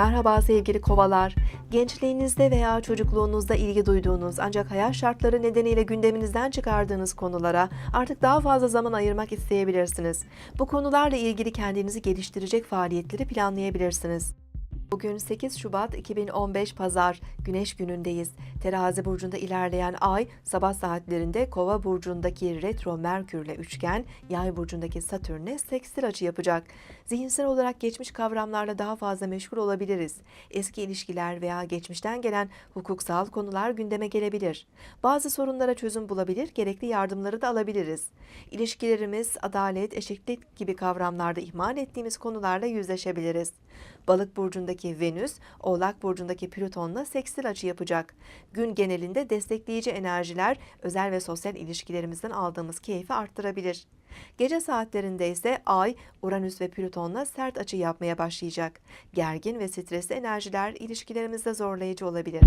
Merhaba sevgili kovalar. Gençliğinizde veya çocukluğunuzda ilgi duyduğunuz ancak hayat şartları nedeniyle gündeminizden çıkardığınız konulara artık daha fazla zaman ayırmak isteyebilirsiniz. Bu konularla ilgili kendinizi geliştirecek faaliyetleri planlayabilirsiniz. Bugün 8 Şubat 2015 Pazar, Güneş günündeyiz. Terazi burcunda ilerleyen ay sabah saatlerinde Kova burcundaki retro Merkürle üçgen, Yay burcundaki Satürn'e sekstil açı yapacak. Zihinsel olarak geçmiş kavramlarla daha fazla meşgul olabiliriz. Eski ilişkiler veya geçmişten gelen hukuksal konular gündeme gelebilir. Bazı sorunlara çözüm bulabilir, gerekli yardımları da alabiliriz. İlişkilerimiz, adalet, eşitlik gibi kavramlarda ihmal ettiğimiz konularla yüzleşebiliriz. Balık burcundaki Venüs, Oğlak burcundaki Plüton'la sekstil açı yapacak. Gün genelinde destekleyici enerjiler özel ve sosyal ilişkilerimizden aldığımız keyfi arttırabilir. Gece saatlerinde ise Ay, Uranüs ve Plüton'la sert açı yapmaya başlayacak. Gergin ve stresli enerjiler ilişkilerimizde zorlayıcı olabilir.